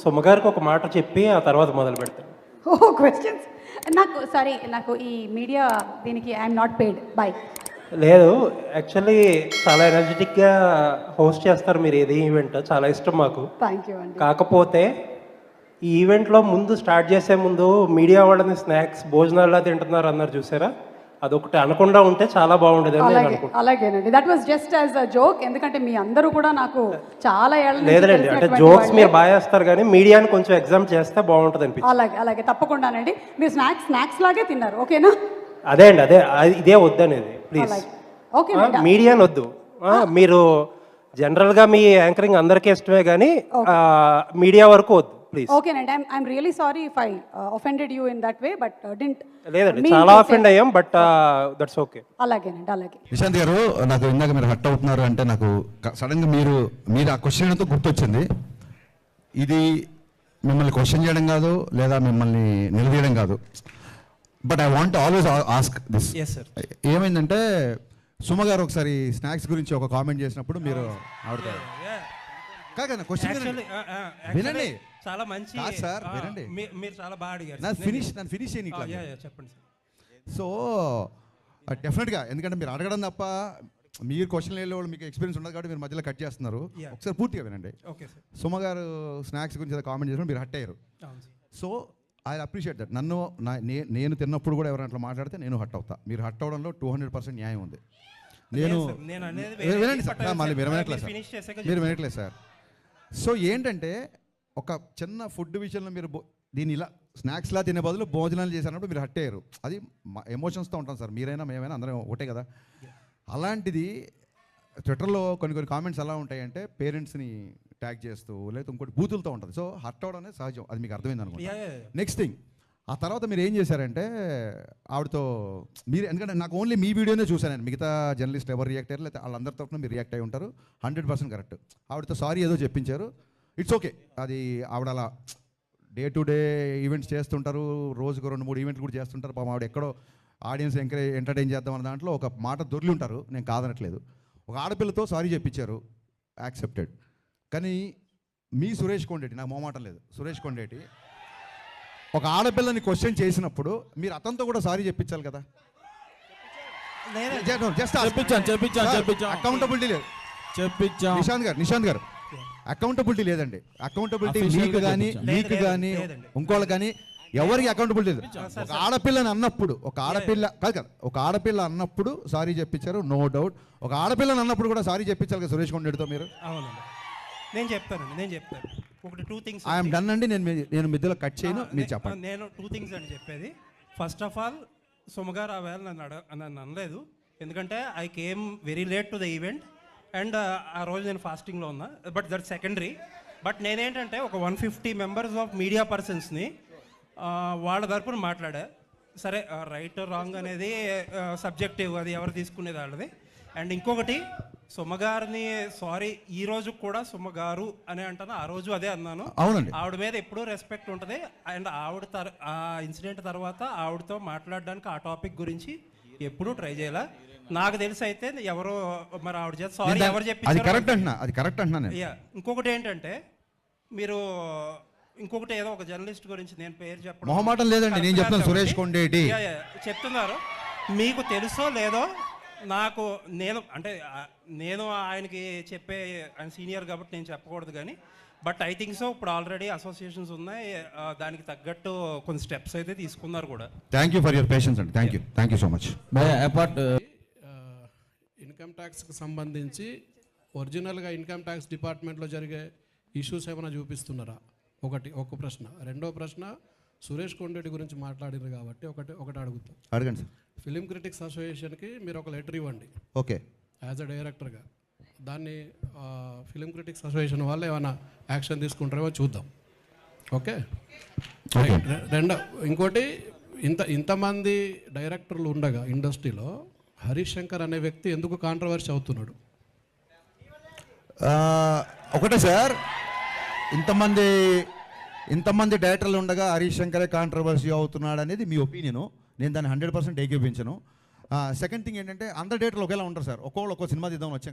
సుమగారికి ఒక మాట చెప్పి ఆ తర్వాత మొదలు పెడతాను ఓ క్వశ్చన్స్ నాకు సారీ నాకు ఈ మీడియా దీనికి ఐఎమ్ నాట్ పెయిడ్ బై లేదు యాక్చువల్లీ చాలా ఎనర్జెటిక్గా హోస్ట్ చేస్తారు మీరు ఏది ఈవెంట్ చాలా ఇష్టం మాకు. థ్యాంక్ యూ అండి. కాకపోతే ఈ ఈవెంట్లో ముందు స్టార్ట్ చేసే ముందు మీడియా వాళ్ళని స్నాక్స్ భోజనాల్లో తింటున్నారు అన్నారు చూసారా? అదొకటి అనకుండా ఉంటే చాలా బాగుండేది అలాగే అలాగేనండి. That was just as a joke ఎందుకంటే మీ అందరూ కూడా నాకు చాలా లేదులేండి అంటే జోక్స్. మీరు బాగా చేస్తారు కానీ మీడియాని కొంచెం ఎగ్జామ్ చేస్తే బాగుంటుంది అనిపించింది. అలాగే అలాగే. తప్పకుండానండి. మీరు స్నాక్స్ స్నాక్స్ లాగే తిన్నారు. ఓకేనా? అదే అండి అదే ఇదే వద్దనేది. ప్లీజ్ ఓకే మీడియాని వద్దు. మీరు జనరల్గా మీ యాంకరింగ్ అందరికీ ఇష్టమే కానీ మీడియా వరకు వద్దు. ప్లీజ్ ఓకేనండి I'm I'm really sorry if I offended you in that way but didn't లేదండి చాలా అఫెండ్ అయ్యాం బట్ దట్స్ ఓకే అలాగేనండి అలాగే. నిశాంత్ గారు నాకు ఇందాక మీరు హట్ అవుతున్నారు అంటే నాకు సడన్గా మీరు మీరు ఆ క్వశ్చన్తో గుర్తొచ్చింది. ఇది మిమ్మల్ని క్వశ్చన్ చేయడం కాదు లేదా మిమ్మల్ని నిలదీయడం కాదు. But I want always ask this ఏమైందంటే సుమ గారు ఒకసారి స్నాక్స్ గురించి ఒక కామెంట్ చేసినప్పుడు మీరు ఆవిడ కాదు క్వశ్చన్ వినండి. చాలా మంచి సార్, వినండి. మీరు చాలా బాగా అడిగారు నా ఫినిష్ నన్ను ఫినిష్ చేయని చెప్పండి సార్. సో డెఫినెట్గా ఎందుకంటే మీరు అడగడం తప్ప మీరు క్వశ్చన్ వెళ్ళే వాళ్ళు మీకు ఎక్స్పీరియన్స్ ఉండదు కాబట్టి మీరు మధ్యలో కట్ చేస్తున్నారు. ఒకసారి పూర్తిగా వినండి. సుమ గారు స్నాక్స్ గురించి కామెంట్ చేసినప్పుడు మీరు హట్ అయ్యారు. సో ఐ అప్రిషియేట్ దట్ నన్ను నేను తిన్నప్పుడు కూడా ఎవరైనా అట్లా మాట్లాడితే నేను హట్ అవుతా. మీరు హట్ అవడంలో టూ హండ్రెడ్ పర్సెంట్ న్యాయం ఉంది. నేను వినండి సార్. మళ్ళీ మీరు వినట్లేదు సార్. మీరు వినట్లేదు సార్. సో ఏంటంటే ఒక చిన్న ఫుడ్ విషయంలో మీరు దీన్ని ఇలా స్నాక్స్లా తినే బదులు భోజనాలు చేసినప్పుడు మీరు హట్ అయ్యారు. అది ఎమోషన్స్తో ఉంటాం సార్. మీరైనా మేమైనా అందరం ఒకటే కదా. అలాంటిది ట్విట్టర్లో కొన్ని కొన్ని కామెంట్స్ ఎలా ఉంటాయంటే పేరెంట్స్ని ట్యాగ్ చేస్తూ లేదా ఇంకోటి బూతులతో ఉంటుంది. సో హర్ట్ అవడం అనేది సహజం. అది మీకు అర్థమైంది అనుకుంటా. నెక్స్ట్ థింగ్ ఆ తర్వాత మీరు ఏం చేశారంటే ఆవిడతో మీరు ఎందుకంటే నాకు ఓన్లీ మీ వీడియోనే చూశాను మిగతా జర్నలిస్ట్ ఎవరు రియాక్ట్ అయ్యారు లేకపోతే వాళ్ళందరి తరఫున మీరు రియాక్ట్ అయి ఉంటారు. హండ్రెడ్ పర్సెంట్ కరెక్ట్ ఆవిడతో సారీ ఏదో చెప్పించారు. ఇట్స్ ఓకే అది ఆవిడ అలా డే టు డే ఈవెంట్స్ చేస్తుంటారు. రోజుకు రెండు మూడు ఈవెంట్లు కూడా చేస్తుంటారు. పాపం ఆవిడ ఎక్కడో ఆడియన్స్ ఎంకరేజ్ ఎంటర్టైన్ చేద్దాం అన్న దాంట్లో ఒక మాట దొర్లి ఉంటారు. నేను కాదనట్లేదు. ఒక ఆడపిల్లతో సారీ చెప్పించారు. యాక్సెప్టెడ్ కానీ మీ సురేష్ కొండేటి నాకు మొహమాటం లేదు. సురేష్ కొండేటి ఒక ఆడపిల్లని క్వశ్చన్ చేసినప్పుడు మీరు అతనితో కూడా సారీ చెప్పించాలి కదా? జస్ట్ చెప్పించాం చెప్పించాం చెప్పించాం అకౌంటబిలిటీ లేదు. చెప్పించాం నిశాంత్ గారు నిశాంత్ గారు. అకౌంటబిలిటీ లేదండి. అకౌంటబిలిటీ మీకు కానీ. మీకు కానీ. ఇంకోళ్ళు కానీ ఎవరికి అకౌంటబిలిటీ లేదు. ఒక ఆడపిల్లని అన్నప్పుడు ఒక ఆడపిల్ల కాదు కాదు ఒక ఆడపిల్ల అన్నప్పుడు సారీ చెప్పించారు నో డౌట్ ఒక ఆడపిల్లని అన్నప్పుడు కూడా సారీ చెప్పించాలి కదా సురేష్ కొండేటితో మీరు? అవునండి. నేను చెప్తానండి నేను చెప్తాను. ఒకటి టూ థింగ్స్ ఐఎమ్ డన్ అండి నేను మీ- నేను మధ్యలో కట్ చేయను మీరు చెప్పండి. నేను టూ థింగ్స్ అని చెప్పేది. ఫస్ట్ ఆఫ్ ఆల్ సుమగారు ఆ వేళ నన్ను అడ నన్ను అనలేదు. ఎందుకంటే I came very late to the event and ఆ రోజు నేను ఫాస్టింగ్లో ఉన్నా. బట్ దట్ సెకండరీ బట్ నేనేంటంటే ఒక one fifty members of media పర్సన్స్ని వాళ్ళ తరపున మాట్లాడా. సరే రైట్ రాంగ్ అనేది సబ్జెక్టివ్ అది ఎవరు తీసుకునేది వాళ్ళది. అండ్ ఇంకొకటి సుమగారిని సారీ ఈ రోజు కూడా సుమగారు అని అంటాను? ఆ రోజు అదే అన్నాను. అవునండి. ఆవిడ మీద ఎప్పుడూ రెస్పెక్ట్ ఉంటుంది. అండ్ ఆవిడ తర్ ఆ ఇన్సిడెంట్ తర్వాత ఆవిడతో మాట్లాడడానికి ఆ టాపిక్ గురించి ఎప్పుడూ ట్రై చేయాల? నాకు తెలిసి అయితే ఎవరో మరి ఆవిడ చేత సారీ నేను ఎవరు చెప్పి అది కరెక్ట్ అంటున్నా అది కరెక్ట్ అంటున్నా నేను. యా. ఇంకొకటి ఏంటంటే మీరు ఇంకొకటి ఏదో ఒక జర్నలిస్ట్ గురించి నేను పేరు చెప్పడం మొహమాటం లేదండి, నేను కరెక్ట్ చెప్తాను కాదు సురేష్ కాబట్టి- కొండేటి. చెప్తున్నారు. మీకు తెలుసో లేదో నాకు నేను అంటే నేను ఆయనకి చెప్పే ఆయన సీనియర్ కాబట్టి నేను చెప్పకూడదు కానీ బట్ ఐ థింక్ సో ఇప్పుడు ఆల్రెడీ అసోసియేషన్స్ ఉన్నాయి దానికి తగ్గట్టు కొన్ని స్టెప్స్ అయితే తీసుకున్నారు కూడా. Thank you for your patience అండి. Thank you thank you so much apart income ట్యాక్స్కి సంబంధించి ఒరిజినల్గా ఇన్కమ్ ట్యాక్స్ డిపార్ట్మెంట్లో జరిగే ఇష్యూస్ ఏమైనా చూపిస్తున్నారా? ఒకటి ఒక ప్రశ్న. రెండో ప్రశ్న సురేష్ కొండరెడ్డి గురించి మాట్లాడారు కాబట్టి ఒకటి ఒకటి అడుగుతాం. అడగండి సార్. ఫిలిం క్రిటిక్స్ అసోసియేషన్కి మీరు ఒక లెటర్ ఇవ్వండి. ఓకే. యాజ్ అ డైరెక్టర్గా. దాన్ని ఫిలిం క్రిటిక్స్ అసోసియేషన్ వాళ్ళు ఏమైనా యాక్షన్ తీసుకుంటారేమో చూద్దాం. ఓకే? రెండో ఇంకోటి ఇంత ఇంతమంది డైరెక్టర్లు ఉండగా ఇండస్ట్రీలో హరీష్ శంకర్ అనే వ్యక్తి ఎందుకు కాంట్రవర్సీ అవుతున్నాడు? ఒకటే సార్. ఇంతమంది ఇంతమంది డైరెక్టర్లు ఉండగా హరీష్ శంకరే కాంట్రవర్సీ అవుతున్నాడు అనేది మీ ఒపీనియన్ నేను దాన్ని హండ్రెడ్ పర్సెంట్ ఏకీపించను. సెకండ్ థింగ్ ఏంటంటే అందరు డైరెక్టర్లు ఒకేలా ఉంటారు సార్. ఒక్కొక్కళ్ళు ఒక్కో సినిమా తీద్దామని వచ్చాం.